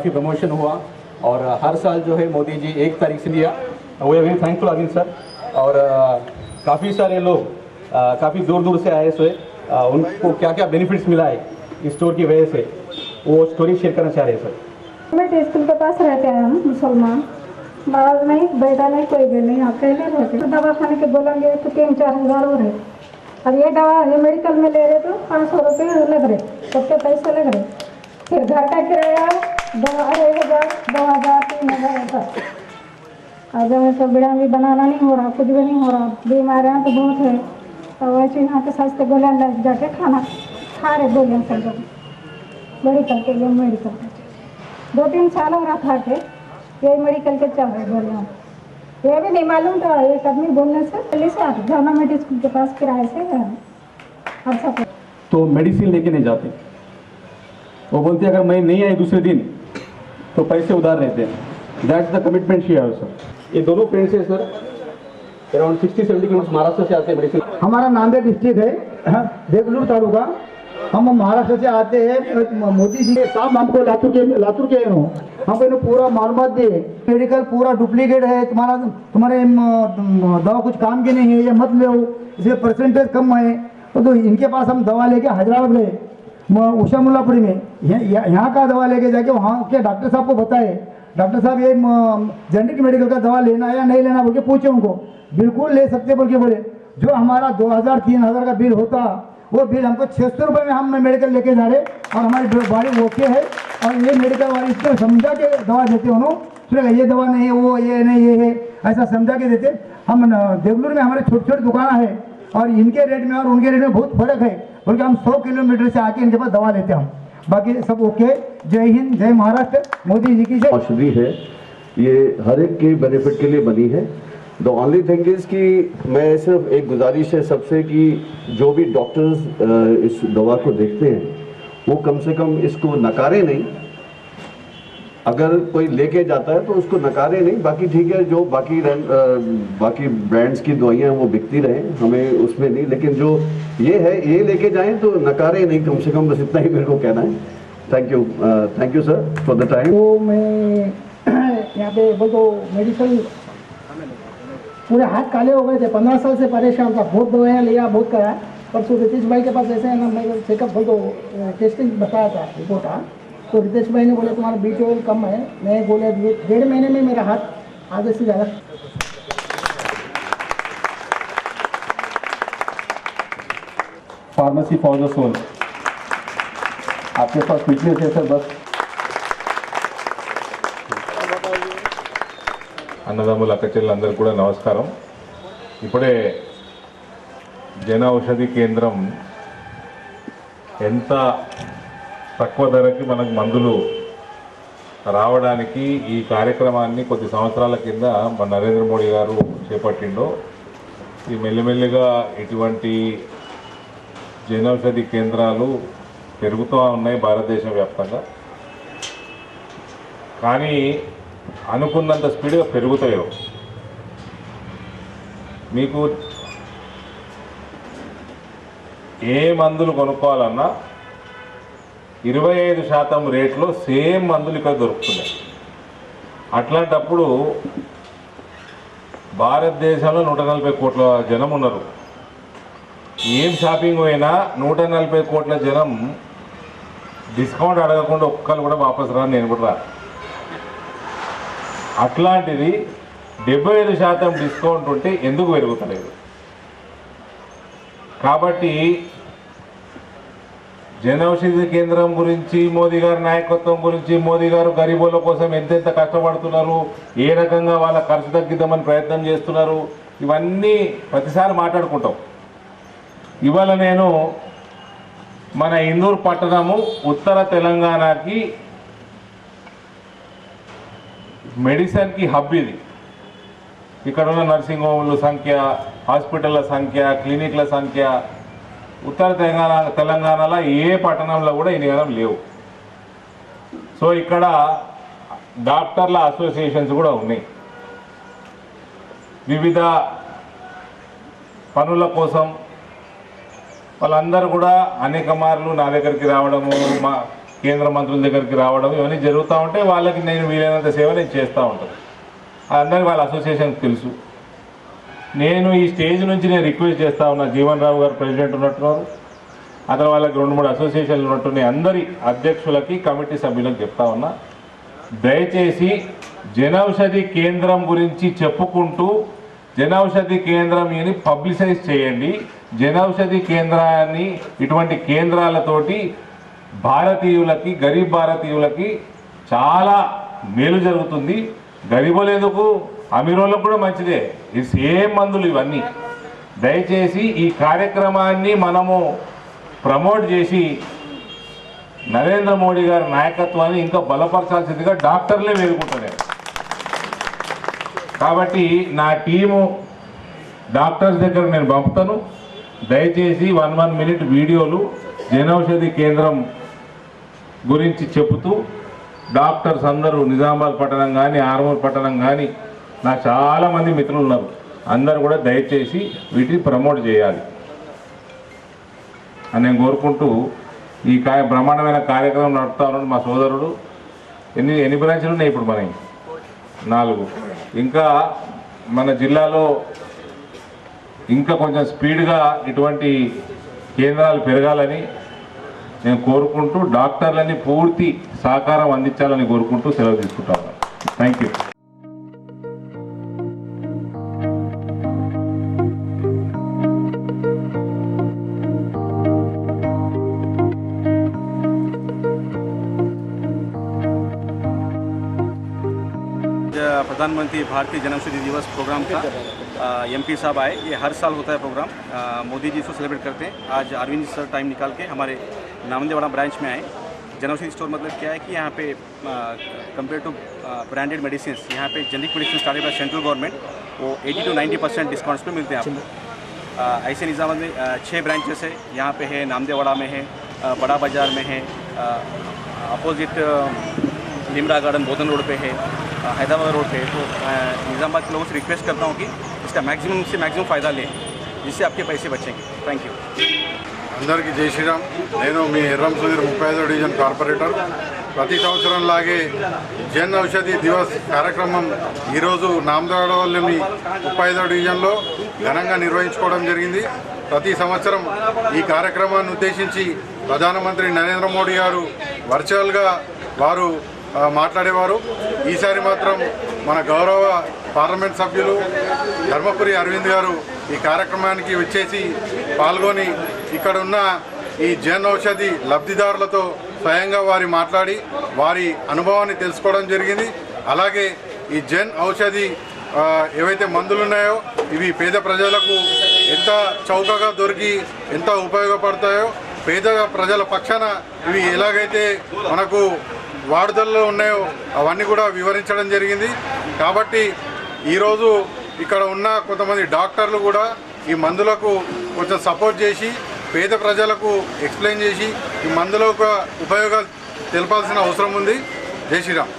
काफ़ी प्रमोशन हुआ और हर साल जो है मोदी जी एक तारीख से लिया। We very thankful again sir और काफ़ी सारे लोग काफ़ी दूर दूर से आए हुए उनको क्या क्या बेनिफिट्स मिला है इस स्टोर की वजह से, वो स्टोरी शेयर करना चाह रहे हैं सर गवर्नमेंट स्कूल के पास रहते हैं हम मुसलमान बाहर नहीं बेटा नहीं, कोई भी नहीं अकेले रहते तो दवा खाने के बोलेंगे तो तीन चार हज़ार हो। रहे अब ये दवा, ये मेडिकल में ले रहे तो पाँच सौ रुपये लग रहे, सबके पैसे लग रहे। फिर घर का किराया हज़ार दो हज़ार तीन हज़ार तो भी बनाना नहीं हो रहा कुछ भी नहीं हो रहा बीमारियाँ तो बहुत है तो वैसे यहाँ के सस्ते गोलियाँ लग जाके खाना खा रहे गोलियाँ सब लोग मेडिकल के लिए मेडिकल के दो तीन साल हो रहा था के यही मेडिकल के चल रहे गोलियाँ ये भी नहीं मालूम था एक आदमी बोलने से पहले से आते गवर्नमेंट स्कूल के पास किराए से है सब तो मेडिसिन लेके नहीं जाते। वो बोलते अगर मैं नहीं आई दूसरे दिन तो पैसे उधार रहते हैं दैट्स द कमिटमेंट शी है सर ये दोनों फ्रेंड्स हैं sir around sixty seventy kilometre Maharashtra से आते हैं मेडिसिन हमारा नांदेड़ डिस्ट्रिक्ट है देवलूर तालुका। हम महाराष्ट्र से आते हैं मोदी जी के साहब हमको लातूर के लातूर के हैं वो। हमको इन्होंने पूरा मालूमात दिए। मेडिकल पूरा डुप्लीकेट है तुम्हारा तुम्हारे दवा कुछ काम की नहीं है ये मत लो। इसमें परसेंटेज कम है। तो, तो इनके पास हम दवा लेके हैदराबाद गए। म- उषा मुल्लापुरी में, यहाँ का दवा लेके जाके वहाँ के डॉक्टर साहब को बताए। डॉक्टर साहब ये जेनरिक मेडिकल का दवा लेना है या नहीं लेना, बोल के पूछे उनको। बिल्कुल ले सकते, बोल के बोले। जो हमारा दो हज़ार, तीन हज़ार का बिल होता, वो बिल हमको छः सौ रुपये में हम मेडिकल लेके जा रहे और हमारी बॉडी ओके है, और ये मेडिकल वाले इतना समझा के दवा देते उन्होंने ये दवा नहीं है, वो, ये नहीं, ये है, ऐसा समझा के देते। हम देवलूर में हमारे छोटी छोटी दुकान है, और इनके रेट में और उनके रेट में बहुत फ़र्क है। बल्कि हम सौ किलोमीटर से आके इनके पास दवा लेते हैं हम। बाकी सब ओके। जय हिंद, जय महाराष्ट्र। मोदी जी की औषधि है, ये हर एक के बेनिफिट के लिए बनी है। द ऑनली थिंग इज़ कि मैं सिर्फ़ एक गुजारिश है सबसे कि जो भी डॉक्टर्स इस दवा को देखते हैं, वो कम से कम इसको नकारे नहीं। अगर कोई लेके जाता है तो उसको नकारे नहीं बाकी ठीक है जो बाकी अ, बाकी ब्रांड्स की दवाइयाँ वो बिकती रहें हमें उसमें नहीं लेकिन जो ये है ये लेके जाएँ तो नकारे नहीं कम से कम बस इतना ही मेरे को कहना है। Thank you thank you sir for the time तो मैं यहाँ पे बोल तो मेडिसिन पूरे हाथ काले हो गए थे पंद्रह साल से परेशान था बहुत दवाइयाँ लिया बहुत कराया परसों रितेश भाई के पास ऐसे है ना मैं चेकअप बोल तो टेस्टिंग बताया था रिपोर्ट था। तो रितेश भाई ने बोला तुम्हारा बी ट्वेल्व कम है मैं बोले डेढ़ महीने में मेरा हाथ आधे से ज़्यादा फार्मेसी फॉर द सोल आपके पास फिटनेस है सर बस అన్నదమ్ముల అక్కచెల్లెలందరికీ కూడా నమస్కారం ఇప్పుడే జన ఔషధి కేంద్రం ఎంత తక్కువ ధరకి మనకు మందులు రావడానికి ఈ కార్యక్రమాన్ని కొద్ది సంవత్సరాల కింద మన నరేంద్ర మోడీ గారు చేపట్టిండో ఈ మెల్లిమెల్లిగా ఇటువంటి జనౌషధి కేంద్రాలు పెరుగుతూ ఉన్నాయి భారతదేశ వ్యాప్తంగా. కానీ అనుకున్నంత స్పీడ్గా పెరుగుతాయో. మీకు ఏ మందులు కొనుక్కోవాలన్నా ఇరవై ఐదు శాతం రేట్లో సేమ్ మందులు ఇక్కడ దొరుకుతున్నాయి. అట్లాంటప్పుడు భారతదేశంలో నూట నలభై కోట్ల జనం ఉన్నారు. ఏం షాపింగ్ పోయినా నూట నలభై కోట్ల జనం డిస్కౌంట్ అడగకుండా ఒక్కరు కూడా వాపసు రాను నేను కూడా రా అట్లాంటిది డెబ్బై ఐదు శాతం డిస్కౌంట్ ఉంటే ఎందుకు పెరుగుతలేదు? కాబట్టి జనౌషధి కేంద్రం గురించి మోదీ గారి నాయకత్వం గురించి మోదీ గారు గరీబుల కోసం ఎంతెంత కష్టపడుతున్నారు ఏ రకంగా వాళ్ళ ఖర్చు తగ్గిద్దామని ప్రయత్నం చేస్తున్నారు ఇవన్నీ ప్రతిసారి మాట్లాడుకుంటాం. ఇవాళ నేను మన ఇందూరు పట్టణము ఉత్తర తెలంగాణకి మెడిసిన్కి హబ్ ఇది. ఇక్కడ ఉన్న నర్సింగ్ హోమ్ల సంఖ్య హాస్పిటల్ల సంఖ్య క్లినిక్ల సంఖ్య ఉత్తర తెలంగాణ తెలంగాణలో ఏ పట్టణంలో కూడా ఇన్ని గణం లేవు. సో ఇక్కడ డాక్టర్ల అసోసియేషన్స్ కూడా ఉన్నాయి. వివిధ పనుల కోసం వాళ్ళందరూ కూడా అనేక మార్లు నా దగ్గరికి రావడము మా కేంద్ర మంత్రుల దగ్గరికి రావడం ఇవన్నీ జరుగుతూ ఉంటే వాళ్ళకి నేను వీలైనంత సేవ నేను చేస్తూ ఉంటాను. అందరికీ వాళ్ళ అసోసియేషన్కి తెలుసు. నేను ఈ స్టేజ్ నుంచి నేను రిక్వెస్ట్ చేస్తా ఉన్నా. జీవన్ రావు గారు ప్రెసిడెంట్ ఉన్నట్టున్నారు. అతని వాళ్ళకి రెండు మూడు అసోసియేషన్లు ఉన్నట్టున్నాయి. అందరి అధ్యక్షులకి కమిటీ సభ్యులకు చెప్తా ఉన్నా. దయచేసి జనౌషధి కేంద్రం గురించి చెప్పుకుంటూ జనౌషధి కేంద్రం అని పబ్లిసైజ్ చేయండి. జనౌషధి కేంద్రాన్ని ఇటువంటి కేంద్రాలతోటి భారతీయులకి గరీబ్ భారతీయులకి చాలా మేలు జరుగుతుంది. గరీబులేందుకు అమీరోళ్ళకు కూడా మంచిదే. ఇది సేమ్ మందులు ఇవన్నీ. దయచేసి ఈ కార్యక్రమాన్ని మనము ప్రమోట్ చేసి నరేంద్ర మోడీ గారి నాయకత్వాన్ని ఇంకా బలపరచాల్సిందిగా డాక్టర్లే వేడుకుంటున్నారు. కాబట్టి నా టీము డాక్టర్స్ దగ్గర నేను పంపుతాను. దయచేసి వన్ వన్ మినిట్ వీడియోలు జనౌషధి కేంద్రం గురించి చెబుతూ డాక్టర్స్ అందరూ నిజామాబాద్ పట్టణం కానీ ఆర్మూర్ పట్టణం కానీ నాకు చాలామంది మిత్రులు ఉన్నారు. అందరూ కూడా దయచేసి వీటిని ప్రమోట్ చేయాలి. అని నేను కోరుకుంటూ ఈ కార్య బ్రహ్మాండమైన కార్యక్రమం నడుపుతా మా సోదరుడు ఎన్ని ఎన్ని బ్రాంచ్లు ఉన్నాయి ఇప్పుడు మనకి నాలుగు. ఇంకా మన జిల్లాలో ఇంకా కొంచెం స్పీడ్గా ఇటువంటి కేంద్రాలు పెరగాలని నేను కోరుకుంటూ డాక్టర్లని పూర్తి సహకారం అందించాలని కోరుకుంటూ సెలవు తీసుకుంటాను. Thank you. प्रधानमंत्री भारतीय जनौषधि दिवस प्रोग्राम का एमपी साहब आए। ये हर साल होता है प्रोग्राम। मोदी जी इसको सेलिब्रेट करते हैं। आज अरविंद सर टाइम निकाल के हमारे नामदेवाड़ा ब्रांच में आए। जनौषधि स्टोर मतलब क्या है कि यहाँ पे कंपेयर टू ब्रांडेड मेडिसिन यहाँ पे generic medicine started by central government वो 80 टू 90 परसेंट डिस्काउंट्स पे मिलते हैं आपको। ऐसे निज़ाम में छः ब्रांचेस है। यहाँ पे है, नामदेवाड़ा में है बड़ा बाज़ार में है opposite Limra garden, Bodhan road पे है। हैदराबाद रोड पे है तो मैं निज़ामाबाद के लोगों से रिक्वेस्ट करता हूँ कि इसका मैक्सिमम से मैक्सिमम फ़ायदा लें जिससे आपके पैसे बचेंगे थैंक यू అందరికీ జై శ్రీరామ్ నేను మీ ఎర్రం సుధీర్ ముప్పై ఐదో డివిజన్ కార్పొరేటర్ ప్రతి సంవత్సరం లాగే జన్ ఔషధి దివస్ కార్యక్రమం ఈరోజు నామదాడవల్లిని ముప్పై ఐదో డివిజన్లో ఘనంగా నిర్వహించుకోవడం జరిగింది ప్రతి సంవత్సరం ఈ కార్యక్రమాన్ని ఉద్దేశించి ప్రధానమంత్రి నరేంద్ర మోడీ గారు వర్చువల్గా వారు ఆ, మాట్లాడేవారు. ఈసారి మాత్రం మన గౌరవ పార్లమెంట్ సభ్యులు ధర్మపురి అరవింద్ గారు ఈ కార్యక్రమానికి వచ్చేసి పాల్గొని ఇక్కడ ఉన్న ఈ జన్ ఔషధి లబ్ధిదారులతో స్వయంగా వారి మాట్లాడి వారి అనుభవాన్ని తెలుసుకోవడం జరిగింది. అలాగే ఈ జన్ ఔషధి ఏవైతే మందులు ఉన్నాయో ఇవి పేద ప్రజలకు ఎంత చౌకగా దొరికి ఎంత ఉపయోగపడతాయో పేద ప్రజల పక్షాన ఇవి ఎలాగైతే మనకు వాడుదలలో ఉన్నాయో. అవన్నీ కూడా వివరించడం జరిగింది. కాబట్టి ఈరోజు ఇక్కడ ఉన్న కొంతమంది డాక్టర్లు కూడా ఈ మందులకు కొంచెం సపోర్ట్ చేసి పేద ప్రజలకు ఎక్స్ప్లెయిన్ చేసి ఈ మందుల ఉపయోగాలు తెలపాల్సిన అవసరం ఉంది. జై శ్రీరామ్.